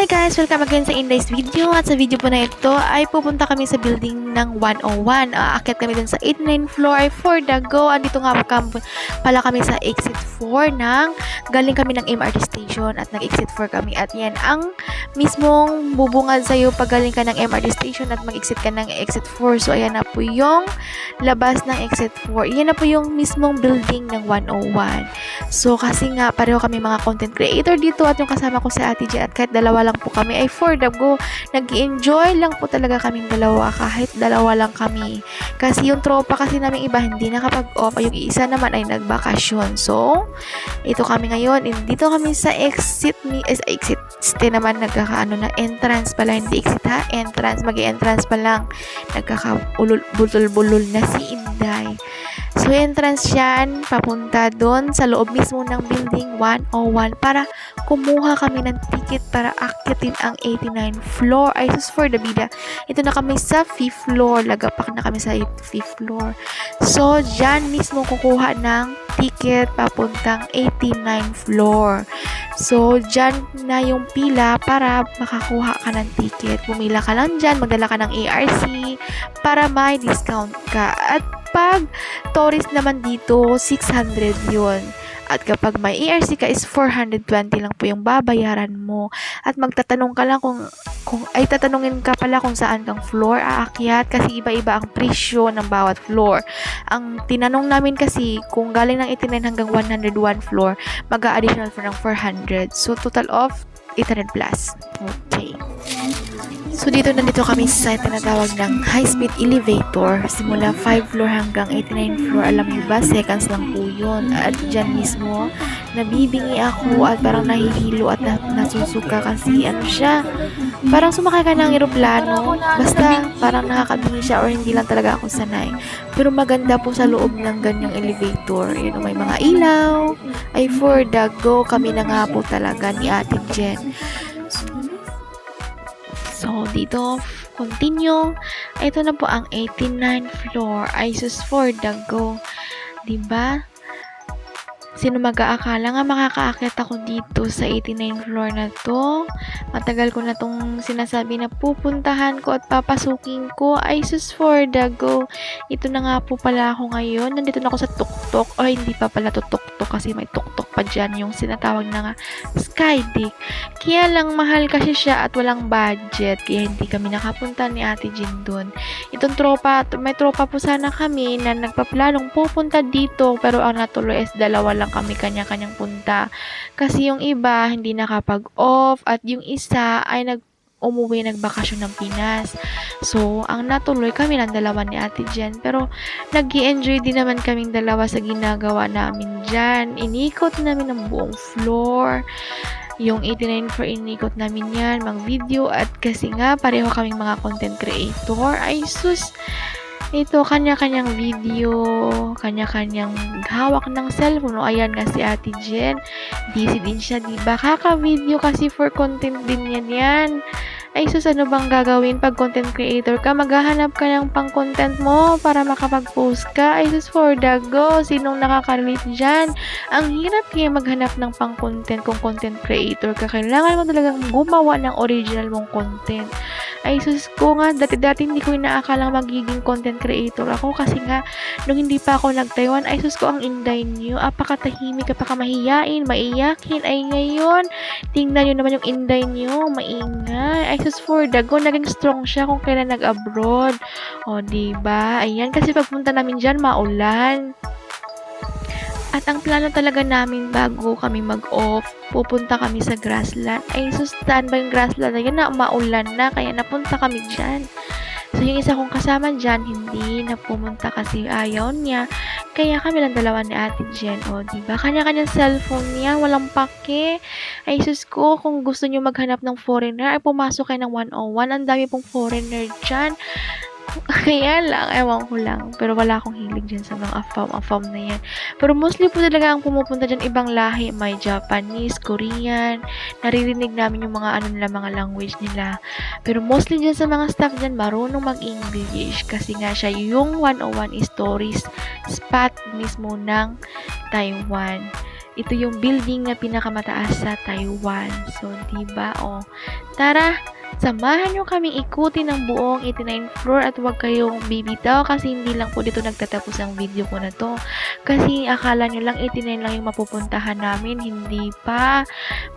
Hi guys! Welcome again sa Inday's video. At sa video po na ito ay pupunta kami sa building ng 101. Aakit kami dun sa 89 floor for the go. Andito nga po pala kami sa exit 4 ng galing kami ng MRT station at nag-exit 4 kami. At yan ang mismong bubungad sa'yo pag galing ka ng MRT station at mag-exit ka ng exit 4. So ayan na po yung labas ng exit 4. Yan na po yung mismong building ng 101. So kasi nga pareho kami mga content creator dito at yung kasama ko si Ate J at kahit dalawa lang po kami ay for the go. nag enjoy lang po talaga kaming dalawa kahit dalawa lang kami. Kasi yung tropa kasi namin iba hindi nakapag-off. Yung isa naman ay nagbakasyon. So, ito kami ngayon. And Dito kami sa exit ni eh, exit stay naman nagkakaano na entrance pala hindi exit ha entrance mag entrance pa lang nagkakaulul bulol na si Inday so entrance yan papunta doon sa loob mismo ng building 101 para kumuha kami ng ticket para akitin ang 89 floor. Ay sus for the bida. Ito na kami sa 5th floor. Lagapak na kami sa 5th floor. So dyan mismo kukuha ng ticket papuntang 89 floor. So, dyan na yung pila para makakuha ka ng ticket. Pumila ka lang dyan, magdala ka ng ARC para may discount ka. At pag tourist naman dito, 600 yun. At kapag may ARC ka is 420 lang po yung babayaran mo. At magtatanong ka lang kung, kung ay tatanungin ka pala kung saan kang floor aakyat kasi iba-iba ang presyo ng bawat floor. Ang tinanong namin kasi kung galing ng 89 hanggang 101 floor, mag-additional for ng 400. So total of 800 plus. Okay. So dito nandito kami sa tinatawag ng high-speed elevator. Simula 5 floor hanggang 89 floor. Alam niyo ba, seconds lang po yun. At dyan mismo, nabibingi ako at parang nahihilo at na, nasusuka kasi ano siya. Parang sumakay ka ng eroplano. Basta parang nakakabingi siya or hindi lang talaga ako sanay. Pero maganda po sa loob ng ganyang elevator. Yun, may mga ilaw. Ay for the go kami na nga po talaga ni Ate Jen. So, dito, continue. Ito na po ang 89 floor. ISIS for the go. Diba? Sino mag-aakala nga makakaakyat ako dito sa 89 floor na to? Matagal ko na tong sinasabi na pupuntahan ko at papasukin ko. ISIS for the go. Ito na nga po pala ako ngayon. Nandito na ako sa tuktok. O hindi pa pala to tuktok kasi may tuktok pa dyan. Yung sinatawag na nga Skydick. Kaya lang mahal kasi siya at walang budget. Kaya hindi kami nakapunta ni Ate Jean doon. Itong tropa, may tropa po sana kami na nagpaplanong pupunta dito. Pero ang natuloy is dalawa lang kami kanya-kanyang punta. Kasi yung iba hindi nakapag-off at yung isa ay nag umuwi nagbakasyon ng Pinas. So, ang natuloy kami ng dalawa ni Ate Jen. Pero, nag enjoy din naman kaming dalawa sa ginagawa namin dyan. Inikot namin ang buong floor. Yung 89 for inikot namin yan, mag-video. At kasi nga, pareho kaming mga content creator. Ay, sus! Ito, kanya-kanyang video, kanya-kanyang hawak ng cellphone. O, ayan nga si Ate Jen. Busy din siya, diba? Kaka-video kasi for content din yan yan. Ay, sus, ano bang gagawin pag content creator ka? Maghahanap ka ng pang-content mo para makapag-post ka. Ay, sus, for the go. Sinong nakaka-relate dyan? Ang hirap kaya maghanap ng pang-content kung content creator ka. Kailangan mo talagang gumawa ng original mong content. Ay, sus ko nga, dati-dati hindi ko inaakalang magiging content creator ako kasi nga, nung hindi pa ako nag-Taiwan, ay sus ko ang inday niyo. Apakatahimik, apakamahiyain, maiyakin. Ay, ngayon, tingnan nyo naman yung inday niyo, maingay. Ay, sus for the go, naging strong siya kung kailan nag-abroad. O, diba? Ayan, kasi pagpunta namin dyan, maulan. At ang plano talaga namin bago kami mag-off, pupunta kami sa grassland. Ay, sustan ba yung grassland na yun na maulan na, kaya napunta kami dyan. So, yung isa kong kasama dyan, hindi na pumunta kasi ayaw niya. Kaya kami lang dalawa ni Ate Jen. O, diba? Kanya-kanyang cellphone niya, walang pake. Ay, sus ko, kung gusto niyo maghanap ng foreigner, ay pumasok kayo ng 101. Ang dami pong foreigner dyan. Kaya lang, ewan ko lang. Pero wala akong hilig dyan sa mga afam-afam na yan. Pero mostly po talaga ang pumupunta dyan ibang lahi. May Japanese, Korean. Naririnig namin yung mga ano nila, mga language nila. Pero mostly dyan sa mga staff dyan, marunong mag-English. Kasi nga siya yung 101 stories spot mismo ng Taiwan. ito yung building na pinakamataas sa Taiwan. So, di ba? O, tara, samahan nyo kaming ikutin ng buong 89 floor at huwag kayong bibitaw kasi hindi lang po dito nagtatapos ang video ko na to. Kasi akala nyo lang 89 lang yung mapupuntahan namin. Hindi pa.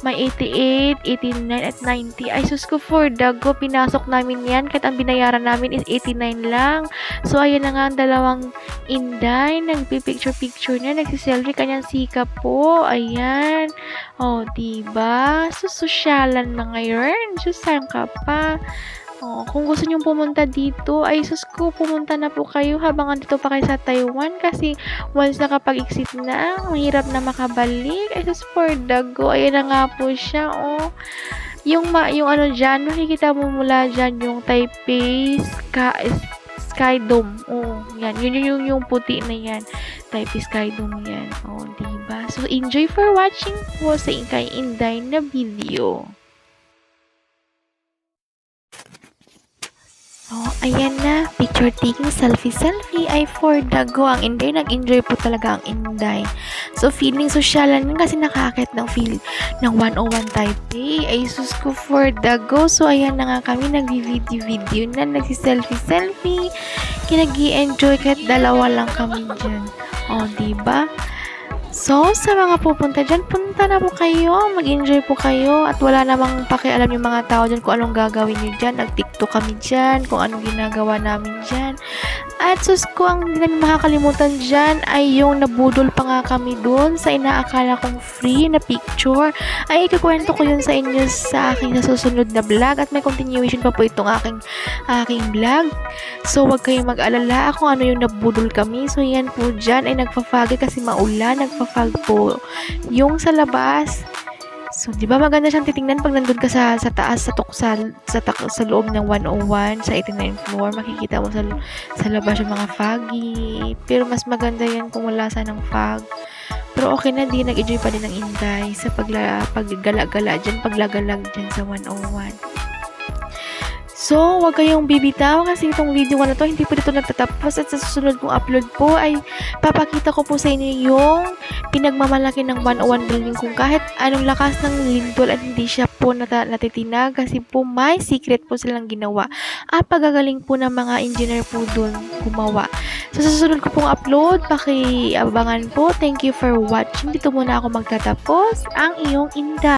May 88, 89 at 90. Ay, sus ko for dago. Pinasok namin yan. Kahit ang binayaran namin is 89 lang. So, ayan na nga ang dalawang Inday. Nagpipicture-picture niya. Nagsiselfie. Kanyang sikap po. Ayan. Oh, diba? So, sosyalan na ngayon. Saan ka pa? Oh, kung gusto nyong pumunta dito, ay sus ko, pumunta na po kayo habang andito pa kayo sa Taiwan kasi once nakapag-exit na, mahirap na makabalik. Ay sus, for dago. Ayan na nga po siya, oh. Yung, ma yung ano dyan, makikita mo mula dyan yung Taipei Sky, Sky Dome. Oh, yan. Yun yung, yung, yung puti na yan. Taipei Sky Dome yan. Oh, diba? So, enjoy for watching po sa Inkay Inday na video. Oh, ayan na. Picture taking, selfie, selfie. Ay, for dago. Ang Inday, nag-enjoy po talaga ang Inday. So, feeling sosyalan yun kasi nakakit ng feel ng 101 Taipei. Ay, sus ko for dago. So, ayan na nga kami. Nag-video-video na. Nagsi-selfie-selfie. Kinagi enjoy kahit dalawa lang kami dyan. O, oh, diba? So, sa mga pupunta dyan, punta na po kayo. Mag-enjoy po kayo. At wala namang pakialam yung mga tao dyan kung anong gagawin nyo dyan. Nag-tiktok kami dyan. Kung anong ginagawa namin dyan. At sus ko, ang hindi namin makakalimutan dyan ay yung nabudol pa nga kami dun sa inaakala kong free na picture. Ay, ikukwento ko yun sa inyo sa aking nasusunod na vlog. At may continuation pa po itong aking, aking vlog. So, wag kayong mag-alala kung ano yung nabudol kami. So, yan po dyan ay nagpa-fog kasi maulan. Nagpa-fog po yung sa labas. So, di ba maganda siyang titingnan pag nandun ka sa, sa taas, sa, tuk, sa, tak- sa loob ng 101, sa 89 floor, makikita mo sa, sa labas yung mga foggy. Pero mas maganda yan kung wala sa ng fog. Pero okay na, di nag-enjoy pa din ng Inday sa pagla, paggala-gala dyan, paglagalag dyan sa 101. So, wag kayong bibitaw kasi itong video ko na to, hindi po dito natatapos at sa susunod kong upload po ay papakita ko po sa inyo yung pinagmamalaki ng 101 building kung kahit anong lakas ng lindol at hindi siya po nata- natitinag kasi po may secret po silang ginawa at pagagaling po ng mga engineer po doon gumawa. So, sa susunod ko pong upload, pakiabangan po. Thank you for watching. Dito muna ako magtatapos ang iyong inda.